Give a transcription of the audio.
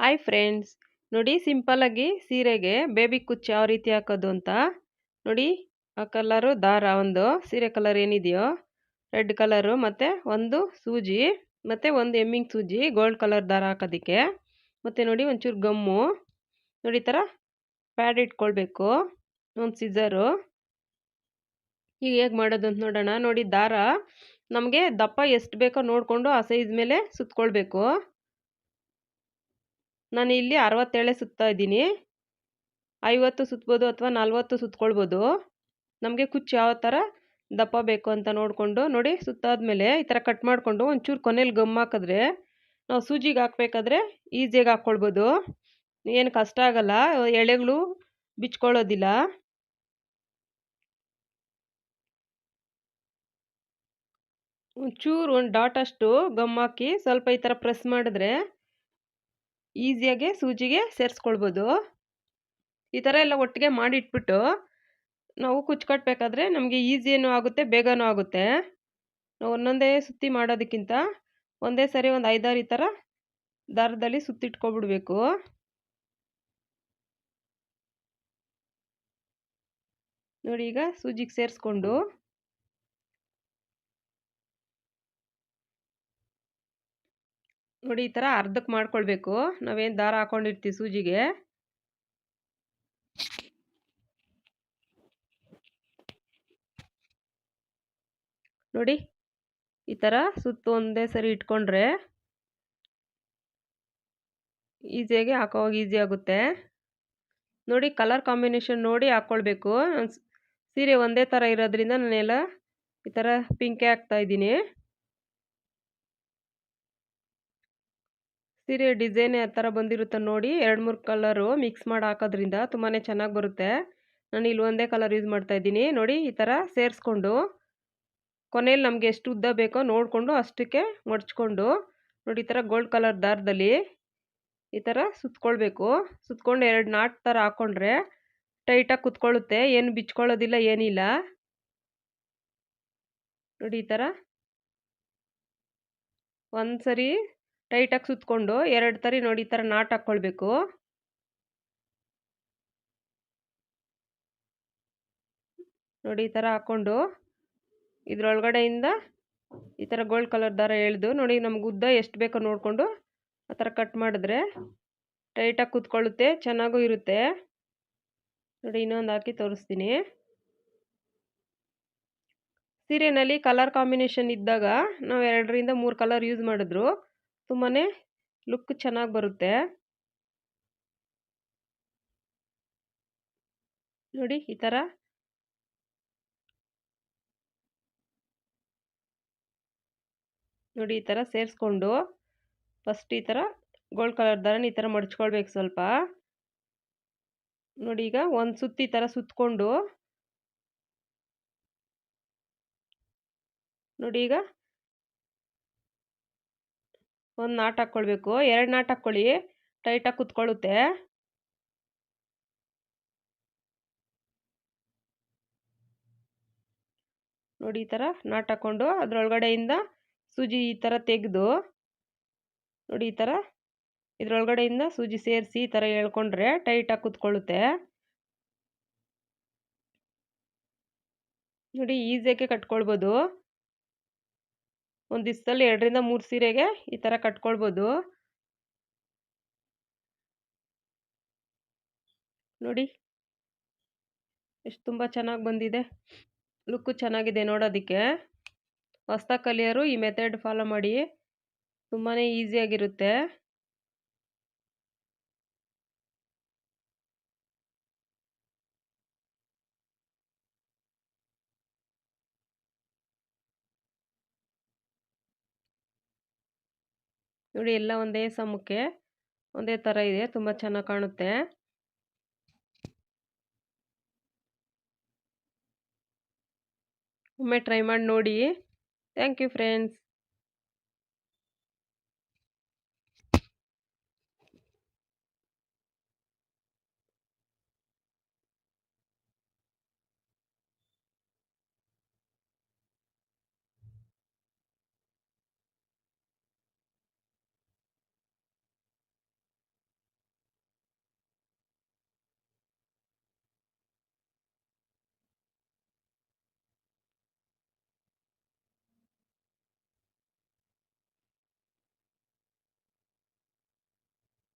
Hi friends ನೋಡಿ ಸಿಂಪಲ್ಲಾಗಿ ಸೀರೆಗೆ ಬೇಬಿ ಕುಚ್ಚು ಯಾವ ರೀತಿ ಹಾಕೋದು ಅಂತ. ನೋಡಿ, ಆ ಕಲರು ದಾರ ಒಂದು ಸೀರೆ ಕಲರ್ ಏನಿದೆಯೋ ರೆಡ್ ಕಲರು ಮತ್ತು ಒಂದು ಸೂಜಿ, ಮತ್ತು ಒಂದು ಎಮ್ಮಿಂಗ್ ಸೂಜಿ ಗೋಲ್ಡ್ ಕಲರ್ ದಾರ ಹಾಕೋದಕ್ಕೆ. ಮತ್ತು ನೋಡಿ ಒಂಚೂರು ಗಮ್ಮು. ನೋಡಿ ಥರ ಪ್ಯಾಡ್ ಇಟ್ಕೊಳ್ಬೇಕು, ಒಂದು ಸಿಝರು ಈಗ ಹೇಗೆ ಮಾಡೋದು ಅಂತ ನೋಡೋಣ. ನೋಡಿ ದಾರ ನಮಗೆ ದಪ್ಪ ಎಷ್ಟು ಬೇಕೋ ನೋಡಿಕೊಂಡು ಆ ಸೈಜ್ ಮೇಲೆ ಸುತ್ಕೊಳ್ಬೇಕು. ನಾನು ಇಲ್ಲಿ ಅರವತ್ತೇಳೆ ಸುತ್ತಾ ಇದ್ದೀನಿ. ಐವತ್ತು ಸುತ್ಬೋದು ಅಥವಾ ನಲ್ವತ್ತು ಸುತ್ಕೊಳ್ಬೋದು. ನಮಗೆ ಕುಚ್ಚು ಯಾವ ಥರ ದಪ್ಪ ಬೇಕು ಅಂತ ನೋಡಿಕೊಂಡು ನೋಡಿ ಸುತ್ತಾದ್ಮೇಲೆ ಈ ಥರ ಕಟ್ ಮಾಡಿಕೊಂಡು ಒಂಚೂರು ಕೊನೆಯಲ್ಲಿ ಗಮ್ ಹಾಕಿದ್ರೆ ನಾವು ಸೂಜಿಗೆ ಹಾಕ್ಬೇಕಾದ್ರೆ ಈಸಿಯಾಗಿ ಹಾಕ್ಕೊಳ್ಬೋದು. ಏನು ಕಷ್ಟ ಆಗಲ್ಲ, ಎಳೆಗಳು ಬಿಚ್ಕೊಳ್ಳೋದಿಲ್ಲ. ಒಂಚೂರು ಒಂದು ಡಾಟ್ ಅಷ್ಟು ಗಮ್ ಹಾಕಿ ಸ್ವಲ್ಪ ಈ ಥರ ಪ್ರೆಸ್ ಮಾಡಿದ್ರೆ ಈಸಿಯಾಗಿ ಸೂಜಿಗೆ ಸೇರಿಸ್ಕೊಳ್ಬೋದು. ಈ ಥರ ಎಲ್ಲ ಒಟ್ಟಿಗೆ ಮಾಡಿಟ್ಬಿಟ್ಟು ನಾವು ಕುಚ್ಚು ಕಟ್ಟಬೇಕಾದ್ರೆ ನಮಗೆ ಈಸಿಯೂ ಆಗುತ್ತೆ, ಬೇಗನೂ ಆಗುತ್ತೆ. ನಾವು ಒಂದೊಂದೇ ಸುತ್ತಿ ಮಾಡೋದಕ್ಕಿಂತ ಒಂದೇ ಸರಿ ಒಂದು ಐದಾರು ಈ ಥರ ದಾರದಲ್ಲಿ ಸುತ್ತಿಟ್ಕೊಬಿಡ್ಬೇಕು. ನೋಡಿ ಈಗ ಸೂಜಿಗೆ ಸೇರಿಸ್ಕೊಂಡು ನೋಡಿ ಈ ಥರ ಅರ್ಧಕ್ಕೆ ಮಾಡ್ಕೊಳ್ಬೇಕು. ನಾವೇನು ದಾರ ಹಾಕೊಂಡಿರ್ತೀವಿ ಸೂಜಿಗೆ. ನೋಡಿ ಈ ಥರ ಸುತ್ತು ಒಂದೇ ಸರಿ ಇಟ್ಕೊಂಡ್ರೆ ಈಸಿಯಾಗಿ ಹಾಕೋವಾಗ ಈಸಿ ಆಗುತ್ತೆ. ನೋಡಿ ಕಲರ್ ಕಾಂಬಿನೇಷನ್ ನೋಡಿ ಹಾಕ್ಕೊಳ್ಬೇಕು ಸೀರೆ ಒಂದೇ ಥರ ಇರೋದ್ರಿಂದ ನಾನೆಲ್ಲ ಈ ಥರ ಪಿಂಕೆ ಹಾಕ್ತಾಯಿದ್ದೀನಿ ಸೀರೆ ಡಿಸೈನ್ ಯಾವ ಥರ ಬಂದಿರುತ್ತೆ ನೋಡಿ. ಎರಡು ಮೂರು ಕಲರು ಮಿಕ್ಸ್ ಮಾಡಿ ಹಾಕೋದ್ರಿಂದ ತುಂಬಾ ಚೆನ್ನಾಗಿ ಬರುತ್ತೆ. ನಾನು ಇಲ್ಲಿ ಒಂದೇ ಕಲರ್ ಯೂಸ್ ಮಾಡ್ತಾ ಇದ್ದೀನಿ. ನೋಡಿ ಈ ಥರ ಸೇರಿಸ್ಕೊಂಡು ಕೊನೆಯಲ್ಲಿ ನಮಗೆ ಎಷ್ಟು ಉದ್ದ ಬೇಕೋ ನೋಡಿಕೊಂಡು ಅಷ್ಟಕ್ಕೆ ಮಡ್ಚ್ಕೊಂಡು ನೋಡಿ ಈ ಥರ ಗೋಲ್ಡ್ ಕಲರ್ ದಾರದಲ್ಲಿ ಈ ಥರ ಸುತ್ಕೊಳ್ಬೇಕು. ಸುತ್ಕೊಂಡು ಎರಡು ನಾಟ್ ಥರ ಹಾಕ್ಕೊಂಡ್ರೆ ಟೈಟಾಗಿ ಕುತ್ಕೊಳ್ಳುತ್ತೆ. ಏನು ಬಿಚ್ಕೊಳ್ಳೋದಿಲ್ಲ, ಏನಿಲ್ಲ. ನೋಡಿ ಈ ಥರ ಒಂದು ಸರಿ ಟೈಟಾಗಿ ಸುತ್ತಕೊಂಡು ಎರಡು ತರಿ ನೋಡಿ ಈ ಥರ ನಾಟ್ ಹಾಕ್ಕೊಳ್ಬೇಕು. ನೋಡಿ ಈ ಥರ ಹಾಕ್ಕೊಂಡು ಇದ್ರೊಳಗಡೆಯಿಂದ ಈ ಥರ ಗೋಲ್ಡ್ ಕಲರ್ ದಾರ ಎಳೆದು ನೋಡಿ ನಮ್ಗೆ ಉದ್ದ ಎಷ್ಟು ಬೇಕೋ ನೋಡಿಕೊಂಡು ಆ ಥರ ಕಟ್ ಮಾಡಿದ್ರೆ ಟೈಟಾಗಿ ಕೂತ್ಕೊಳ್ಳುತ್ತೆ, ಚೆನ್ನಾಗೂ ಇರುತ್ತೆ. ನೋಡಿ ಇನ್ನೊಂದು ಹಾಕಿ ತೋರಿಸ್ತೀನಿ. ಸೀರೆಯಲ್ಲಿ ಕಲರ್ ಕಾಂಬಿನೇಷನ್ ಇದ್ದಾಗ ನಾವು ಎರಡರಿಂದ ಮೂರು ಕಲರ್ ಯೂಸ್ ಮಾಡಿದ್ರು. ತುಂಬಾ ಲುಕ್ ಚೆನ್ನಾಗಿ ಬರುತ್ತೆ. ನೋಡಿ ಈ ಥರ ನೋಡಿ ಈ ಥರ ಸೇರಿಸ್ಕೊಂಡು ಫಸ್ಟ್ ಈ ಥರ ಗೋಲ್ಡ್ ಕಲರ್ ದಾರನ ಈ ಥರ ಮಡ್ಚ್ಕೊಳ್ಬೇಕು ಸ್ವಲ್ಪ. ನೋಡಿ ಈಗ ಒಂದು ಸುತ್ತಿ ಈ ಥರ ಸುತ್ತಕೊಂಡು ನೋಡಿ ಈಗ ಒಂದು ನಾಟ್ ಹಾಕ್ಕೊಳ್ಬೇಕು ಎರಡು ನಾಟ್ ಹಾಕ್ಕೊಳ್ಳಿ ಟೈಟಾಗಿ ಕುತ್ಕೊಳ್ಳುತ್ತೆ. ನೋಡಿ ಈ ಥರ ನಾಟ್ ಹಾಕ್ಕೊಂಡು ಅದರೊಳಗಡೆಯಿಂದ ಸೂಜಿ ಈ ಥರ ತೆಗೆದು ನೋಡಿ ಈ ಥರ ಇದರೊಳಗಡೆಯಿಂದ ಸೂಜಿ ಸೇರಿಸಿ ಈ ಥರ ಹೇಳ್ಕೊಂಡ್ರೆ ಟೈಟಾಗಿ ಕುತ್ಕೊಳ್ಳುತ್ತೆ. ನೋಡಿ ಈಸಿಯಾಗಿ ಕಟ್ಕೊಳ್ಬೋದು. ಒಂದು ದಿವಸದಲ್ಲಿ ಎರಡರಿಂದ ಮೂರು ಸೀರೆಗೆ ಈ ಥರ ಕಟ್ಕೊಳ್ಬೋದು. ನೋಡಿ. ಎಷ್ಟು ತುಂಬ ಚೆನ್ನಾಗಿ ಬಂದಿದೆ. ಲುಕ್ಕು ಚೆನ್ನಾಗಿದೆ ನೋಡೋದಕ್ಕೆ. ಹೊಸ್ದಾಗಿ ಕಲಿಯೋರು ಈ ಮೆಥಡ್ ಫಾಲೋ ಮಾಡಿ. ತುಂಬಾ ಈಸಿಯಾಗಿರುತ್ತೆ. ನೋಡಿ ಎಲ್ಲ ಒಂದೇ ಸಮಕ್ಕೆ ಒಂದೇ ಥರ ಇದೆ, ತುಂಬ ಚೆನ್ನಾಗಿ ಕಾಣುತ್ತೆ. ಒಮ್ಮೆ ಟ್ರೈ ಮಾಡಿ ನೋಡಿ. Thank you friends.